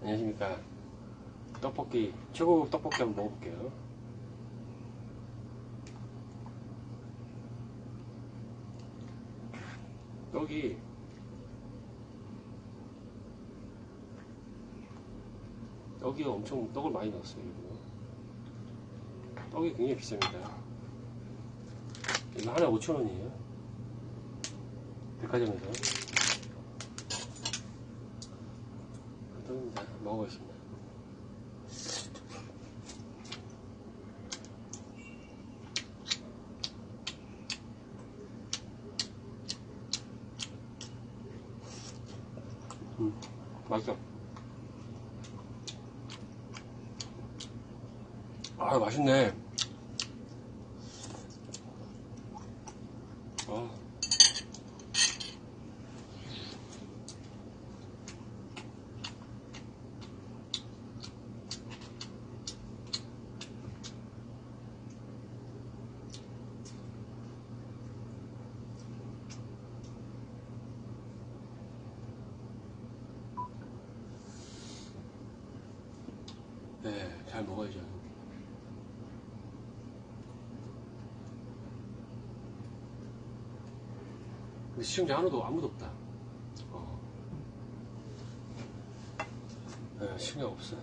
안녕하십니까. 떡볶이, 최고급 떡볶이 한번 먹어볼게요. 떡이 떡이 엄청 떡을 많이 넣었어요. 이거. 떡이 굉장히 비쌉니다. 이거 하나 5,000원이에요. 백화점에서. 떡입니다. 먹어보겠습니다. 음, 맛있어. 아, 맛있네. 아. 네, 잘 먹어야죠. 근데 시청자 하나도 아무도 없다. 어. 네, 시청자 없어.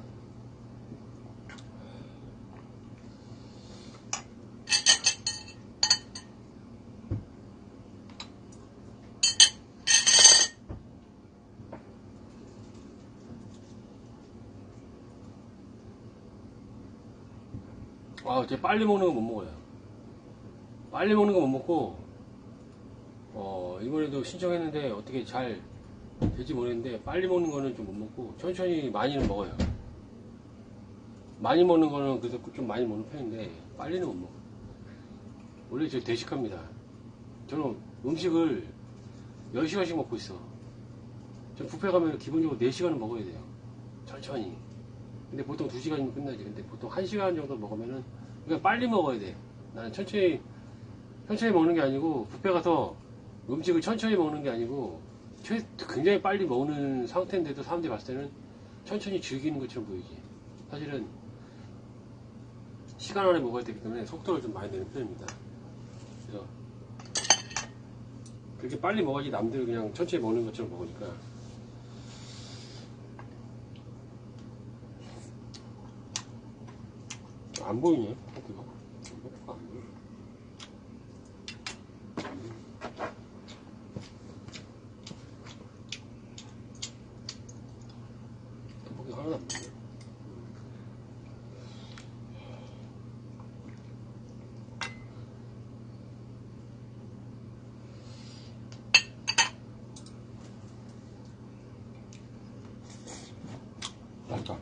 아, 제 빨리 먹는 거 못 먹어요. 빨리 먹는 거 못 먹고, 어, 이번에도 신청했는데 어떻게 잘 될지 모르겠는데, 빨리 먹는 거는 좀 못 먹고, 천천히 많이는 먹어요. 많이 먹는 거는 그래도 좀 많이 먹는 편인데, 빨리는 못 먹어. 원래 저 대식합니다. 저는 음식을 10시간씩 먹고 있어. 전 뷔페 가면 기본적으로 4시간은 먹어야 돼요. 천천히. 근데 보통 2시간이면 끝나지. 근데 보통 1시간 정도 먹으면은 그냥 빨리 먹어야 돼. 나는 천천히 천천히 먹는 게 아니고 뷔페 가서 음식을 천천히 먹는 게 아니고 최- 굉장히 빨리 먹는 상태인데도 사람들이 봤을 때는 천천히 즐기는 것처럼 보이지. 사실은 시간 안에 먹어야 되기 때문에 속도를 좀 많이 내는 편입니다. 그래서 그렇게 빨리 먹어야지 남들 그냥 천천히 먹는 것처럼 먹으니까 안 보이네. 그거. 그거 안 보여. 떡볶이 하나도 안 보여. 맛있다.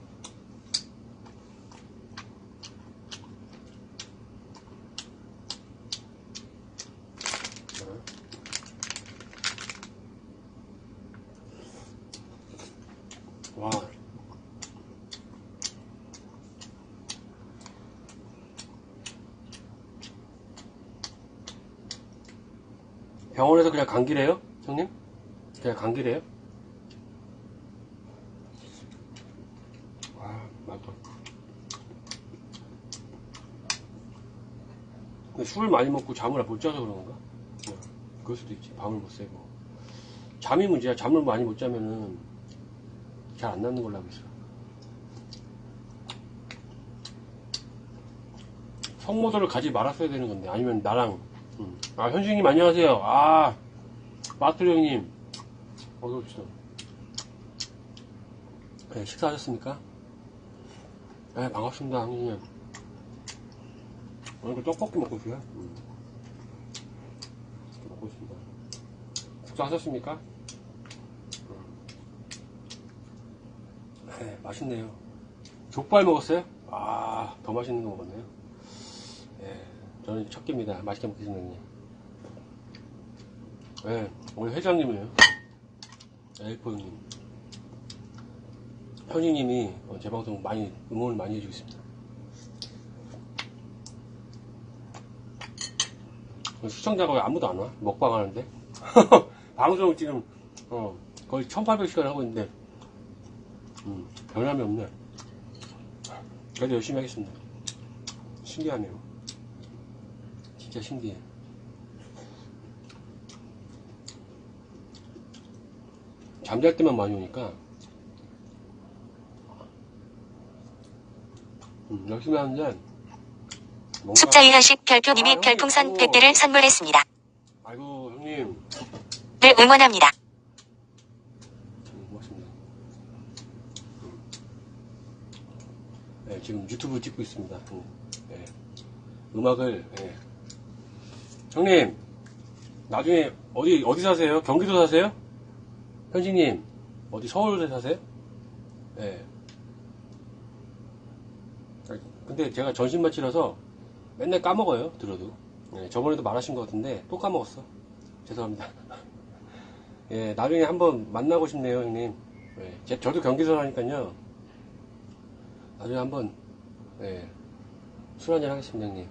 와. 병원에서 그냥 감기래요? 형님? 그냥 감기래요? 와, 맛있다. 근데 술을 많이 먹고 잠을 못 자서 그런 건가? 어, 그럴 수도 있지. 밤을 못 새고. 잠이 문제야. 잠을 많이 못 자면은 잘 안 낫는 걸로 알고 있어. 성모도를 가지 말았어야 되는 건데. 아니면 나랑. 음. 아, 현수님 안녕하세요. 아, 마토리 형님. 어서 오십시오. 네, 식사하셨습니까? 네, 반갑습니다, 형님. 오늘 떡볶이 먹고 있어요. 음. 먹고 있습니다. 식사하셨습니까? 네, 맛있네요. 족발 먹었어요? 아, 더 맛있는 거 먹었네요. 네, 저는 첫 끼입니다. 맛있게 먹겠습니다. 네, 오늘 회장님이에요. 엘포 형님. 현희님이 어, 제 방송 많이, 응원을 많이 해주고 있습니다. 시청자가 왜 아무도 안 와? 먹방 하는데? 방송 지금, 어, 거의 1800시간 하고 있는데, 음, 변함이 없네. 그래도 열심히 하겠습니다. 신기하네요. 진짜 신기해. 잠잘 때만 많이 오니까 음, 열심히 하는데 뭔가 숫자 이하식 별표님이 아, 별풍선 아이고. 100개를 선물했습니다. 아이고 형님 를 응원합니다. 음, 고맙습니다. 음. 네, 지금 유튜브 찍고 있습니다. 음, 네. 음악을 네. 형님 나중에 어디 어디 사세요? 경기도 사세요? 현식님 어디 서울에 사세요? 네. 아, 근데 제가 전신 마취라서 맨날 까먹어요 들어도 네, 저번에도 말하신 것 같은데 또 까먹었어 죄송합니다 예, 나중에 한번 만나고 싶네요, 형님. 예, 제- 저도 경기도 사니까요. 나중에 한번, 예, 술 한잔 하겠습니다, 형님.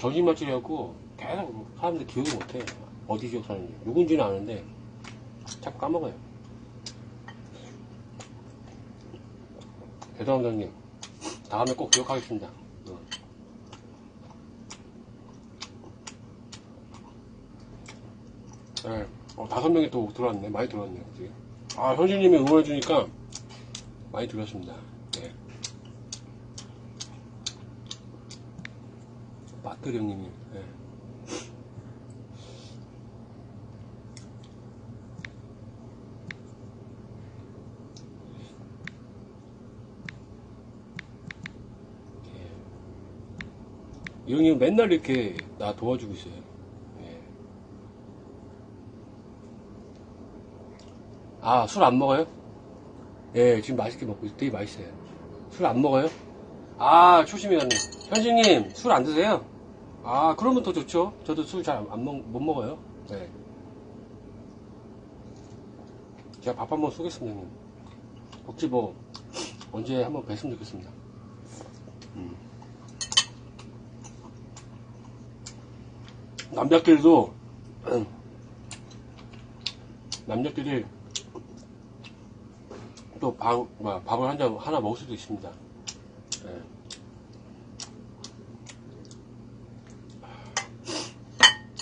정신 맞추려고 계속 사람들 기억을 못해. 어디 지역 사는지. 누군지는 아는데, 자꾸 까먹어요. 형님. 다음에 꼭 기억하겠습니다. 어. 네. 어, 다섯 명이 또 들어왔네. 많이 들어왔네요. 그지? 아, 현진님이 응원해주니까 많이 들어왔습니다. 네. 빠뜨리 형님이. 네. 이 형님 맨날 이렇게 나 도와주고 있어요. 예. 아, 술 안 먹어요? 예, 지금 맛있게 먹고 있어요. 되게 맛있어요. 술 안 먹어요? 아, 초심이었네. 현진님, 술 안 드세요? 아, 그러면 더 좋죠. 저도 술 잘 안 먹, 못 먹어요. 네. 제가 밥 한번 쏘겠습니다, 형님. 혹시 뭐, 언제 한번 뵀으면 좋겠습니다. 음. 남자끼리도, 남자끼리 또 밥, 뭐야, 밥을 한 잔, 하나 먹을 수도 있습니다. 예.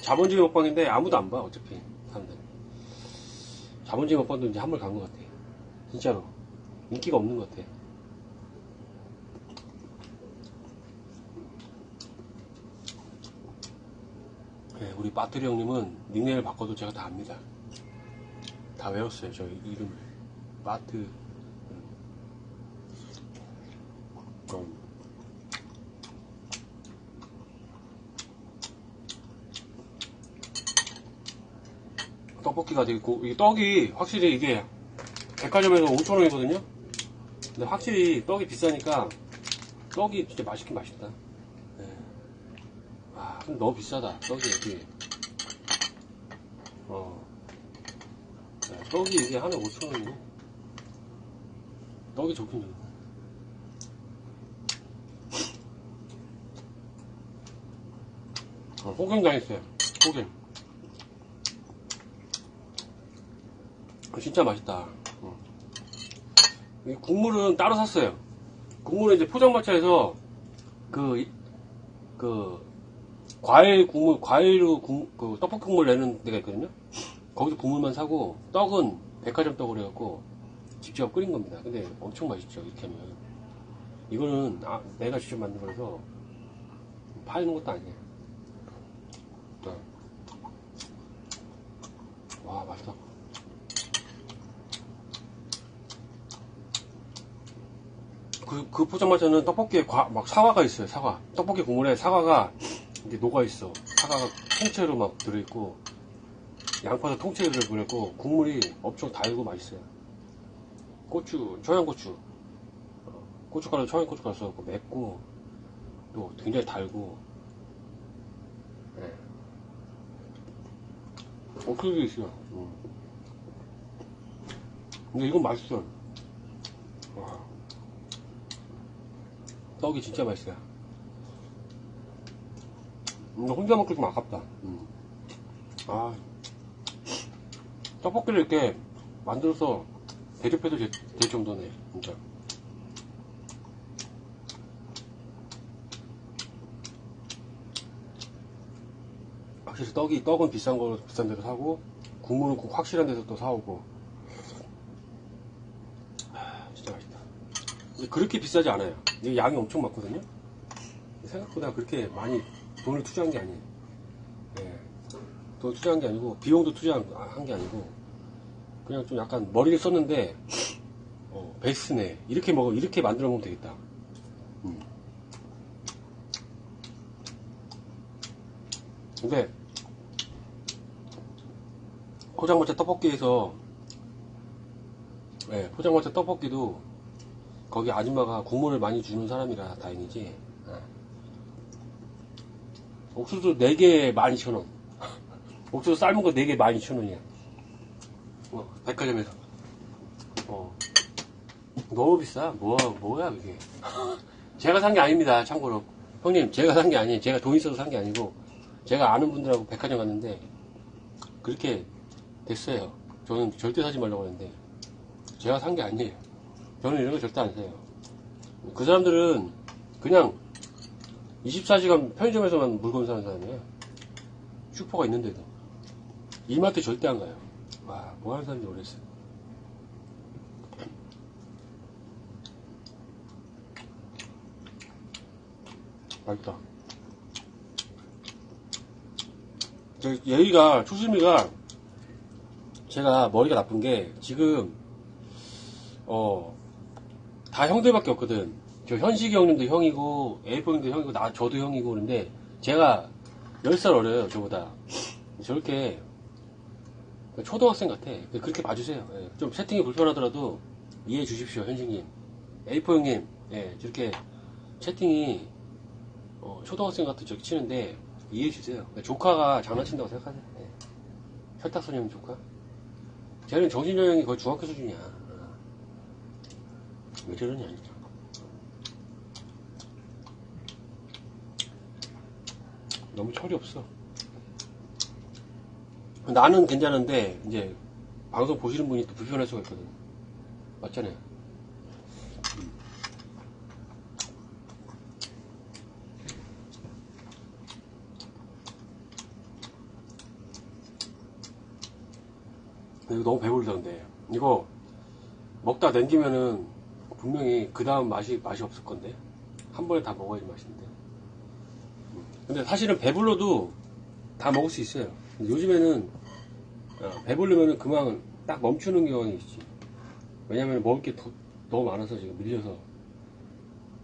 자본주의 먹방인데 아무도 안 봐, 어차피, 사람들. 자본주의 먹방도 이제 한물 간 것 같아. 진짜로. 인기가 없는 것 같아. 예, 우리 빠뜨리 형님은 닉네임을 바꿔도 제가 다 압니다. 다 외웠어요, 저 이름을. 마트. 떡볶이가 되게 고, 이게 떡이 확실히 이게 백화점에서 5,000원이거든요? 근데 확실히 떡이 비싸니까 떡이 진짜 맛있긴 맛있다. 예. 아, 근데 너무 비싸다. 떡이 여기. 어. 네, 떡이 이게 하나 5,000원이네. 떡이 좋긴 좋네. 어, 호갱 당했어요. 호갱. 진짜 맛있다. 어. 이 국물은 따로 샀어요. 국물은 이제 포장마차에서 그, 이- 그, 과일 국물, 과일로 국- 그 떡볶이 국물 내는 데가 있거든요. 거기서 국물만 사고, 떡은 백화점 떡을 해갖고, 직접 끓인 겁니다. 근데 엄청 맛있죠, 이렇게 하면. 이거는 아, 내가 직접 만든 거라서, 파는 것도 아니에요. 네. 와, 맛있다. 그, 그 포장마차는 떡볶이에 과- 막 사과가 있어요, 사과. 떡볶이 국물에 사과가 이게 녹아있어. 사과가 통째로 막 들어있고, 양파도 통째로 들어있고, 국물이 엄청 달고 맛있어요. 고추, 청양고추. 어, 고춧가루, 청양고춧가루 써갖고 맵고, 또 굉장히 달고, 네. 어, 그게 있어요. 음. 근데 이건 맛있어. 와. 떡이 진짜 맛있어요. 근데 혼자 먹기 좀 아깝다. 음. 아. 떡볶이를 이렇게 만들어서 대접해도 될, 될 정도네, 진짜. 확실히 떡이, 떡은 비싼 거, 비싼 데서 사고, 국물은 꼭 확실한 데서 또 사오고. 아, 진짜 맛있다. 근데 그렇게 비싸지 않아요. 이게 양이 엄청 많거든요. 생각보다 그렇게 많이 돈을 투자한 게 아니에요. 예. 돈 투자한 게 아니고, 비용도 투자한 한게 아니고, 그냥 좀 약간 머리를 썼는데, 어, 베스트네. 이렇게 먹어, 이렇게 만들어 먹으면 되겠다. 음. 근데, 포장마차 떡볶이에서, 예, 포장마차 떡볶이도, 거기 아줌마가 국물을 많이 주는 사람이라 다행이지. 예. 옥수수 4개에 12,000원. 옥수수 삶은 거 4개 12,000원이야. 어, 백화점에서. 어. 너무 비싸. 뭐, 뭐야, 그게. 제가 산 게 아닙니다, 참고로. 형님, 제가 산 게 아니에요. 제가 돈 있어서 산 게 아니고, 제가 아는 분들하고 백화점 갔는데, 그렇게 됐어요. 저는 절대 사지 말라고 했는데, 제가 산 게 아니에요. 저는 이런 거 절대 안 사요. 그 사람들은 그냥 24시간 편의점에서만 물건 사는 사람이에요. 슈퍼가 있는데도. 이마트 절대 안 가요. 와, 뭐 하는 사람인지 모르겠어요. 맛있다. 저 예의가, 초심이가, 제가 머리가 나쁜 게, 지금, 어, 다 형들밖에 없거든. 저 현식이 형님도 형이고, 에이포 형도 형이고, 나, 저도 형이고, 그런데, 제가 10살 어려요, 저보다. 저렇게, 초등학생 같아. 그렇게 봐주세요. 예, 좀 세팅이 불편하더라도 이해해 주십시오, 현식님. 에이포 형님, 예, 저렇게 채팅이 어, 초등학생 같은 저렇게 치는데 이해해 주세요. 조카가 장난친다고 생각하세요. 예. 혈탁소년 조카. 쟤는 정신여행이 거의 중학교 수준이야. 어. 왜 저러냐. 너무 철이 없어. 나는 괜찮은데 이제 방송 보시는 분이 또 불편할 수가 있거든. 맞잖아요. 음. 이거 너무 배부르던데 이거 먹다 남기면은 분명히 그 다음 맛이 맛이 없을 건데 한 번에 다 먹어야지 맛있는데. 음. 근데 사실은 배불러도 다 먹을 수 있어요. 요즘에는 어, 배부르면은 그만 딱 멈추는 경향이 있지. 왜냐면 먹을 게 더, 너무 많아서 지금 밀려서.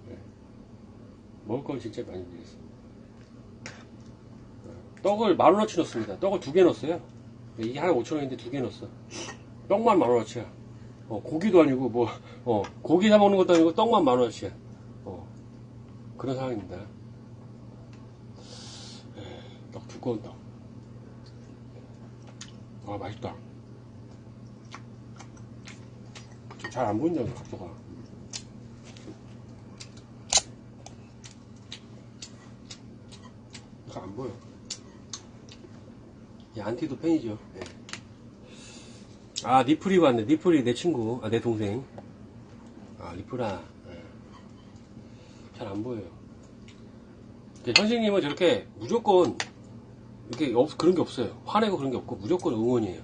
네. 먹을 걸 진짜 많이 밀렸어. 어, 떡을 만 원어치 넣습니다. 떡을 두 개 넣었어요. 이게 한 5천 원인데 두 개 넣었어. 떡만 만 원어치야. 어, 고기도 아니고 뭐, 어, 고기 사 먹는 것도 아니고 떡만 만 원어치야. 어, 그런 상황입니다. 에, 떡 두꺼운 떡. 아 맛있다 잘 안 보인다 각도가 잘안 보여 이 안티도 팬이죠 네. 아 니플이 왔네 니플이 내 친구 아 내 동생 아 리프라 잘안 보여요 현식님은 저렇게 무조건 이렇게 없, 그런 게 없어요. 화내고 그런 게 없고 무조건 응원이에요.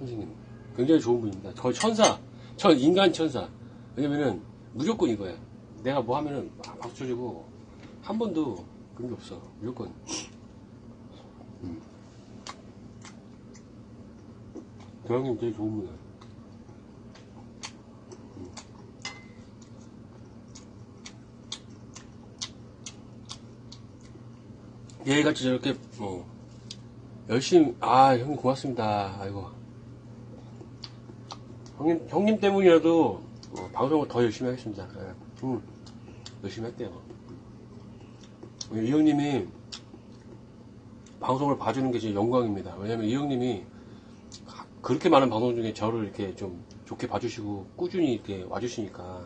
선생님. 굉장히 좋은 분입니다. 저 천사. 저 인간 천사. 왜냐면은 무조건 이거야. 내가 뭐 하면은 막 박수 쳐주고 한 번도 그런 게 없어. 무조건. 저 형님 되게 좋은 분이에요. 음. 얘같이 저렇게 뭐 열심히 아 형님 고맙습니다 아이고 형님 형님 때문이라도 어, 방송을 더 열심히 하겠습니다 예. 음, 열심히 할게요 이 형님이 방송을 봐주는 게 제 영광입니다 왜냐면 이 형님이 그렇게 많은 방송 중에 저를 이렇게 좀 좋게 봐주시고 꾸준히 이렇게 와주시니까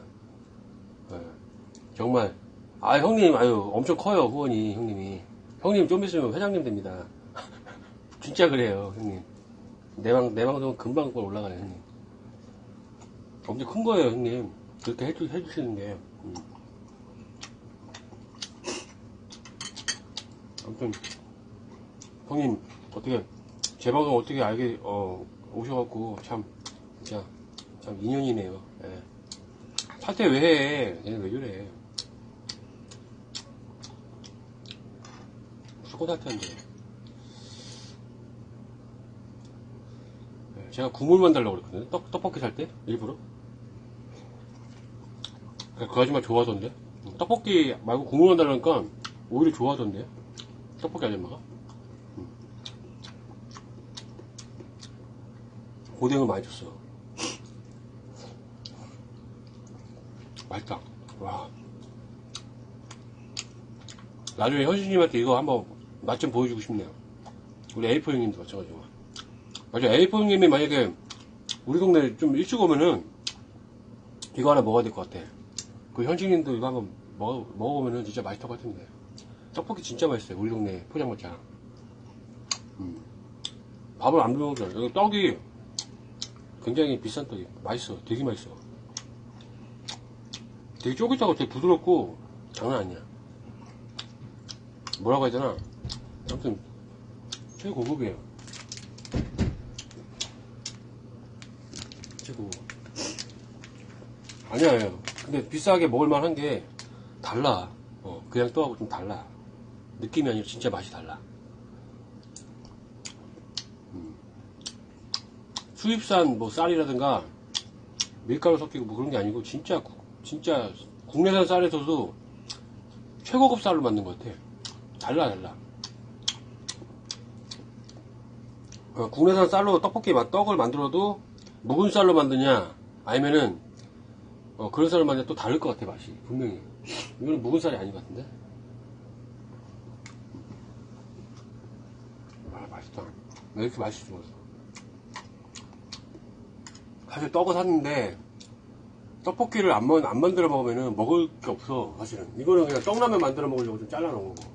예. 정말 아 형님 아유 엄청 커요 후원이 형님이 형님 좀 있으면 회장님 됩니다 진짜 그래요, 형님. 내 방, 내 방송은 금방 올라가요, 형님. 엄청 큰 거예요, 형님. 그렇게 해주, 해주시는 게. 음. 아무튼, 형님, 어떻게, 제 방송 어떻게 알게, 어, 오셔갖고, 참, 진짜, 참 인연이네요. 예. 사퇴 왜 해? 얘는 왜 그래? 무조건 사퇴한대. 예, 제가 국물만 달라고 그랬거든요. 떡, 떡볶이 살 때? 일부러. 그 아줌마 좋아하던데? 떡볶이 말고 국물만 달라니까 오히려 좋아하던데? 떡볶이 아줌마가? 오뎅을 많이 줬어. 맛있다. 와. 나중에 현수님한테 이거 한번 맛 좀 보여주고 싶네요. 우리 A4 형님도 마찬가지고. 맞아, A4 형님이 만약에 우리 동네 좀 일찍 오면은 이거 하나 먹어야 될 것 같아. 그 현식님도 이거 한번 먹어, 먹어보면은 진짜 맛있을 것 같은데. 떡볶이 진짜 맛있어요. 우리 동네 포장마차. 음. 밥을 안 먹어줘. 여기 떡이 굉장히 비싼 떡이 맛있어. 되게 맛있어. 되게 쫄깃하고 되게 부드럽고 장난 아니야. 뭐라고 해야 되나? 아무튼 최고급이에요. 최고. 아니야, 아니야. 근데 비싸게 먹을 만한 게 달라. 어, 그냥 떡하고 좀 달라. 느낌이 아니라 진짜 맛이 달라. 수입산 뭐 쌀이라든가 밀가루 섞이고 뭐 그런 게 아니고 진짜 국- 진짜 국내산 쌀에서도 최고급 쌀로 만든 것 같아. 달라 달라. 어, 국내산 쌀로 떡볶이 맛 떡을 만들어도 묵은 쌀로 만드냐 아니면은 어, 그런 쌀로 만드냐 또 다를 것 같아 맛이 분명히. 이거는 묵은 쌀이 아닌 것 같은데. 아 맛있다. 왜 이렇게 맛있지 모르겠어. 사실 떡을 샀는데 떡볶이를 안, 먹- 안 만들어 먹으면 먹을 게 없어 사실은. 이거는 그냥 떡라면 만들어 먹으려고 좀 잘라 놓은 거고.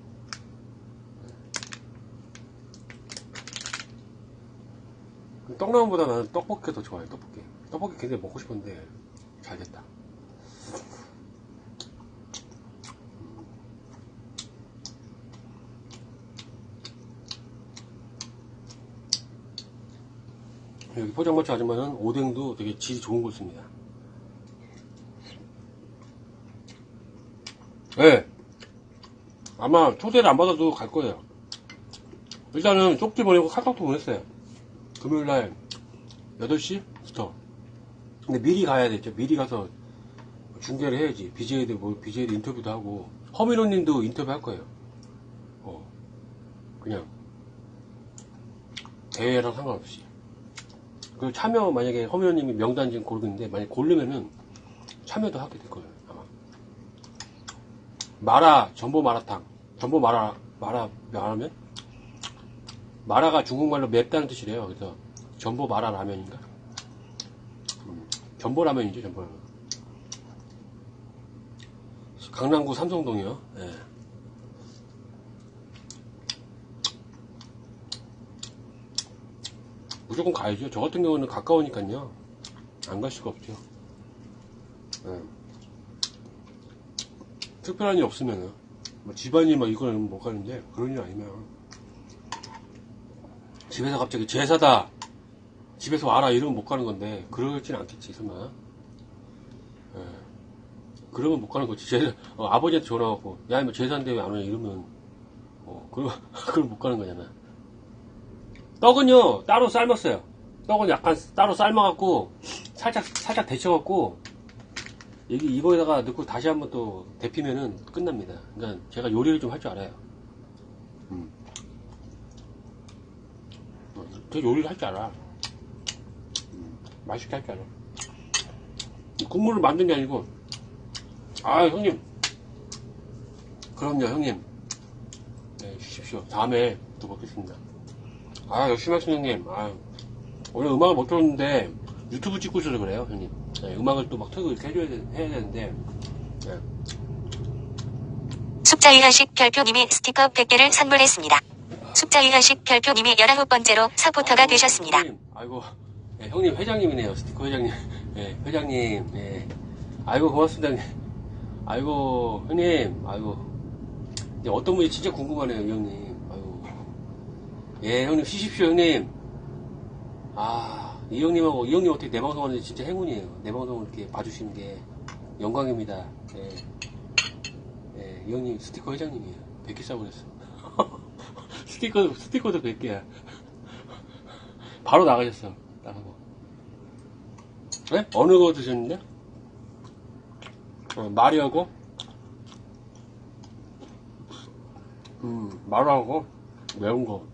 떡라면보다 나는 떡볶이가 더 좋아요 떡볶이. 떡볶이 굉장히 먹고 싶은데 잘 됐다 여기 포장마차 아줌마는 오뎅도 되게 질이 좋은 걸 씁니다 네. 아마 초대를 안 받아도 갈 거예요. 일단은 쪽지 보내고 카톡도 보냈어요. 금요일 날 8시부터. 근데 미리 가야 되죠. 미리 가서 중계를 해야지. BJ들, 뭐, BJ들 인터뷰도 하고. 허민호 님도 인터뷰 할 거예요. 어. 그냥. 대회랑 상관없이. 그 참여, 만약에 허민호님이 명단 지금 고르고 있는데, 만약 고르면은 참여도 하게 될 거예요. 아마. 마라 전보 마라탕 전보 마라 마라 마라면 마라가 중국말로 맵다는 뜻이래요 그래서 전보 마라 라면인가 음, 전보 라면이죠 전보 라면 강남구 삼성동이요 예. 무조건 가야죠. 저 같은 경우는 가까우니까요. 안 갈 수가 없죠. 예. 특별한 일 없으면은 뭐 집안일 막 이거는 못 가는데 그런 일 아니면 집에서 갑자기 제사다 집에서 와라 이러면 못 가는 건데 그러진 않겠지 설마. 예. 그러면 못 가는 거지. 제사, 어, 아버지한테 전화하고 야뭐 제사인데 왜 안 오냐 이러면 어 그럼 그럼 못 가는 거잖아 떡은요 따로 삶았어요 떡은 약간 따로 삶아갖고 살짝 살짝 데쳐갖고 여기 이거에다가 넣고 다시 한번 또 데피면은 끝납니다. 그러니까 제가 요리를 좀 할 줄 알아요. 음. 어, 저 요리를 할 줄 알아. 음, 맛있게 할 줄 알아. 국물을 만든 게 아니고, 아, 형님. 그럼요, 형님. 네, 주십시오. 다음에 또 먹겠습니다. 아, 열심히 하신 형님. 아, 오늘 음악을 못 들었는데, 유튜브 찍고 있어서 그래요, 형님. 네, 음악을 또 막 틀고 이렇게 해줘야 되, 해야 되는데, 네. 이하식 별표님이 스티커 100개를 선물했습니다. 이하식 별표님이 19번째로 서포터가 되셨습니다. 형님, 아이고, 예, 형님 회장님이네요. 스티커 회장님. 예, 회장님. 예. 아이고 고맙습니다. 형님. 아이고 형님. 아이고. 어떤 분이 진짜 궁금하네요, 이 형님. 예, 형님 쉬십시오, 형님. 아, 이 형님하고 이 형님 어떻게 내 방송 하는지 진짜 행운이에요. 내 방송을 이렇게 봐주시는 게 영광입니다. 예. 예, 이 형님 스티커 회장님이에요. 100개 싸버렸어. 스티커, 스티커도 100개야. 바로 나가셨어. 나가고. 네? 어느 거 드셨는데? 어, 마리하고, 음, 마라하고, 매운 거.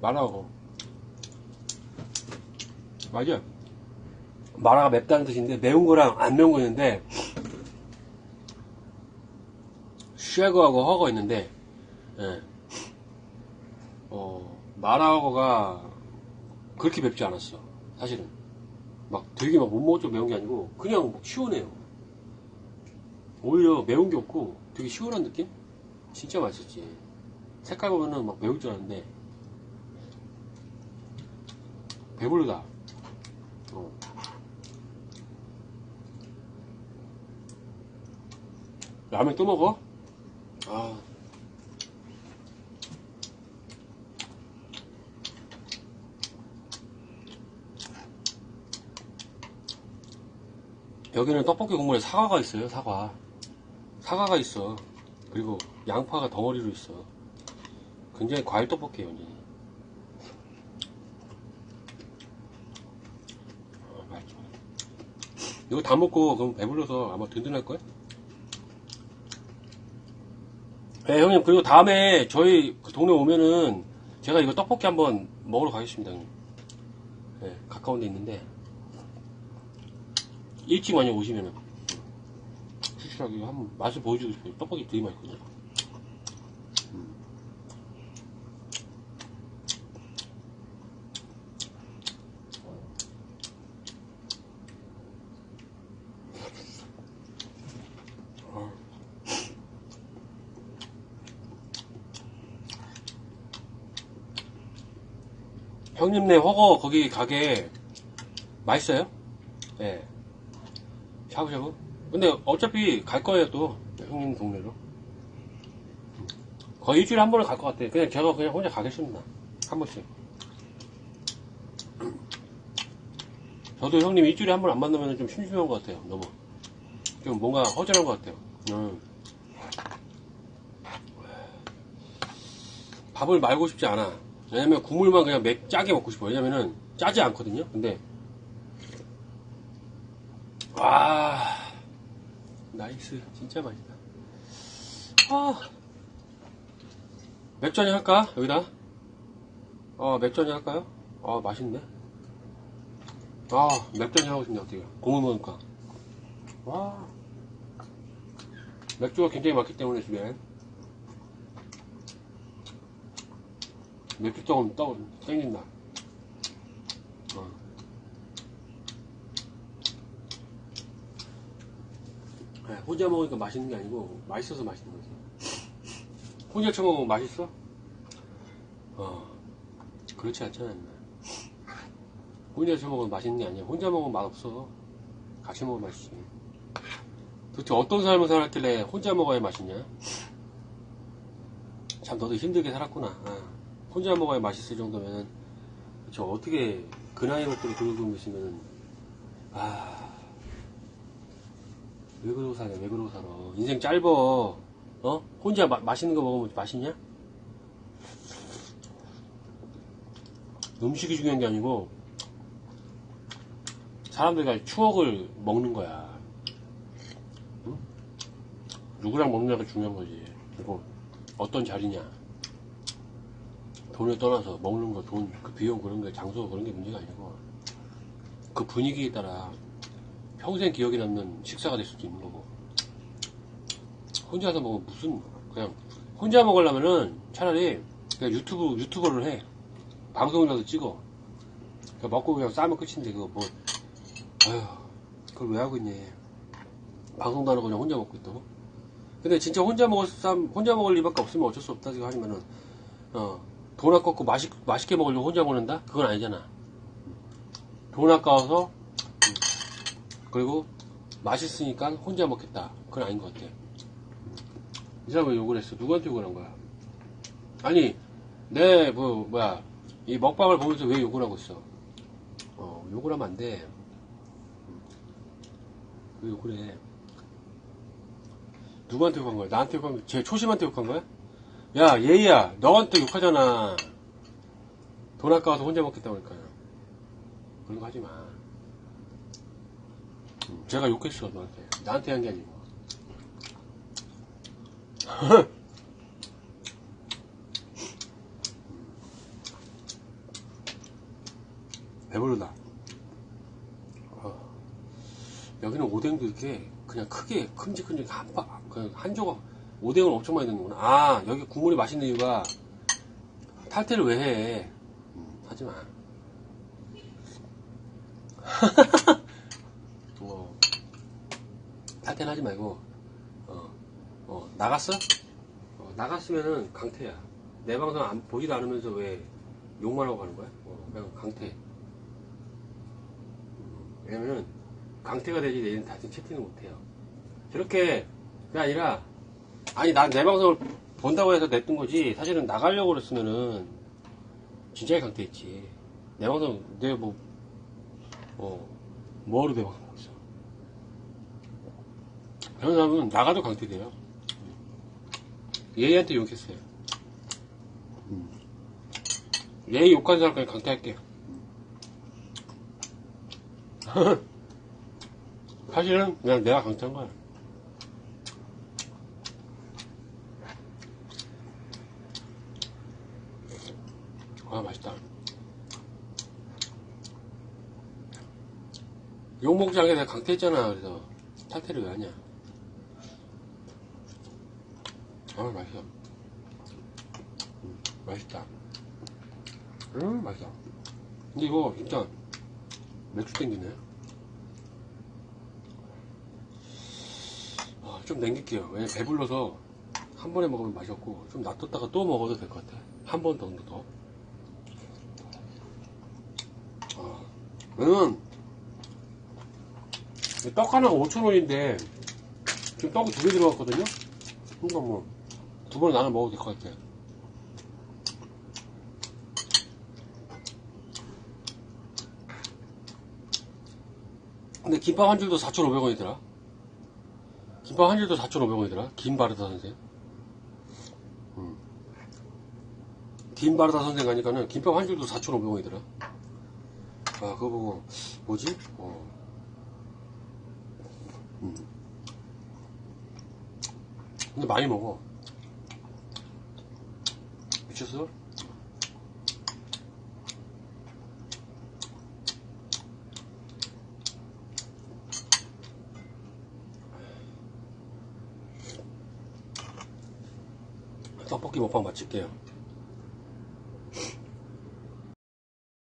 마라하고. 맞아. 마라가 맵다는 뜻인데, 매운 거랑 안 매운 거 있는데, 쉐그하고 허거 있는데, 예. 어, 마라허거가 그렇게 맵지 않았어. 사실은. 막 되게 막 못 먹을 정 매운 게 아니고, 그냥 막 시원해요. 오히려 매운 게 없고, 되게 시원한 느낌? 진짜 맛있었지. 색깔 보면은 막 매울 줄 알았는데, 배부르다. 어. 라면 또 먹어? 아. 여기는 떡볶이 국물에 사과가 있어요, 사과. 사과가 있어. 그리고 양파가 덩어리로 있어. 굉장히 과일 떡볶이에요, 완전히. 아, 맛있어. 이거 다 먹고, 그럼 배불러서 아마 든든할걸? 네, 형님, 그리고 다음에 저희 그 동네 오면은 제가 이거 떡볶이 한번 먹으러 가겠습니다, 형님. 네, 가까운 데 있는데. 일찍 많이 오시면은. 실실하게 한번 맛을 보여주고 싶어요. 떡볶이 되게 맛있거든요. 형님네 허거 거기 가게 맛있어요? 예. 샤브샤브? 근데 어차피 갈 거예요 또 형님 동네로 거의 일주일에 한 번은 갈 것 같아요 그냥 제가 그냥 혼자 가겠습니다 한 번씩 저도 형님 일주일에 한 번 안 만나면 좀 심심한 것 같아요 너무 좀 뭔가 허전한 것 같아요 음. 밥을 말고 싶지 않아 왜냐면 국물만 그냥 맥 짜게 먹고 싶어 왜냐면은 짜지 않거든요. 근데 와 나이스. 진짜 맛있다. 아. 맥주 한잔 할까? 여기다? 어 맥주 한잔 할까요? 아 맛있네. 아 맥주 한잔 하고 싶네 어떻게. 고물 먹으니까. 와. 맥주가 굉장히 많기 때문에 집에 맥주 조금 떠 땡긴다 어. 네, 혼자 먹으니까 맛있는 게 아니고 맛있어서 맛있는 거지. 혼자 처먹으면 맛있어? 어, 그렇지 않잖아. 인마. 혼자 처먹으면 맛있는 게 아니야. 혼자 먹으면 맛없어. 같이 먹으면 맛있지. 도대체 어떤 삶을 살았길래 혼자 먹어야 맛있냐? 참 너도 힘들게 살았구나. 아, 혼자 먹어야 맛있을 정도면 저 어떻게 그 나이로 또 그러고 계시면은 아. 왜 그러고 사냐, 왜 그러고 살아. 인생 짧어. 어? 혼자 마- 맛있는 거 먹으면 맛있냐? 음식이 중요한 게 아니고, 사람들과 추억을 먹는 거야. 응? 누구랑 먹느냐가 중요한 거지. 그리고 어떤 자리냐. 돈을 떠나서 먹는 거, 돈, 그 비용 그런 게, 장소 그런 게 문제가 아니고, 그 분위기에 따라 평생 기억에 남는 식사가 될 수도 있는 거고. 혼자서 먹으면 무슨 그냥 혼자 먹으려면은 차라리 그냥 유튜브 유튜버를 해. 방송이라도 찍어. 그냥 먹고 그냥 싸면 끝인데 그거 뭐 아휴 그걸 왜 하고 있니? 방송도 안 하고 그냥 혼자 먹고 있다고? 근데 진짜 혼자 먹을 쌈 혼자 먹을 일밖에 없으면 어쩔 수 없다 지금 하지만은 어 돈 아깝고 맛있, 맛있게 먹으려고 혼자 먹는다? 그건 아니잖아. 돈 아까워서, 음, 그리고 맛있으니까 혼자 먹겠다. 그건 아닌 것 같아. 이 사람 왜 욕을 했어? 누구한테 욕을 한 거야? 아니, 내, 뭐, 뭐야, 이 먹방을 보면서 왜 욕을 하고 있어? 어, 욕을 하면 안 돼. 음. 왜 욕을 해? 누구한테 욕한 거야? 나한테 욕한 거야? 제 초심한테 욕한 거야? 야, 예희야, 너한테 욕하잖아. 돈 아까워서 혼자 먹겠다고 그러니까. 그런 거 하지 마. 음, 제가 욕했어, 너한테. 나한테 한 게 아니고. 배부르다. 어. 여기는 오뎅도 이렇게 그냥 크게 큼직큼직 한, 바, 그한 조각 오뎅을 엄청 많이 넣는구나. 아 여기 국물이 맛있는 이유가 탈퇴를 왜 해? 음, 하지 마. 어, 탈퇴는 하지 말고 어, 어, 나갔어? 어, 나갔으면은 강퇴야. 내 방송 안, 보지도 않으면서 왜 욕만 하고 가는 거야? 어, 그냥 강퇴. 음, 왜냐면은 강퇴가 되지 내일은 다시 채팅을 못해요. 저렇게 가 아니라 아니 난 내 방송을 본다고 해서 냈던 거지 사실은 나가려고 그랬으면은 진작에 강퇴했지. 내 방송 내가 뭐 어, 뭐하러 내 방송 있어. 그런 사람은 나가도 강퇴돼요. 얘한테 욕했어요. 음. 얘 욕한 사람까지 강퇴할게. 사실은 그냥 내가 강퇴한 거야. 아, 맛있다. 내가 강퇴했잖아. 그래서 탈퇴를 왜 하냐. 아, 맛있어. 음, 맛있다. 음, 맛있다. 근데 이거 진짜 맥주 땡기네. 아, 좀 남길게요. 왜냐면 배불러서 한 번에 먹으면 맛이 없고 좀 놔뒀다가 또 먹어도 될 것 같아. 한번 정도 더. 아, 왜냐면 이 떡 하나가 5,000원인데 지금 떡이 두 개 들어갔거든요? 그러니까 뭐 두 번 나눠 먹어도 될 것 같아. 근데 김밥 한 줄도 4,500원이더라. 김밥 한 줄도 4,500원이더라. 김바르다 선생. 음. 김바르다 선생 가니까는 김밥 한 줄도 4,500원이더라. 아, 그거 보고, 뭐지? 어. 근데 많이 먹어. 미쳤어? 떡볶이 먹방 마칠게요.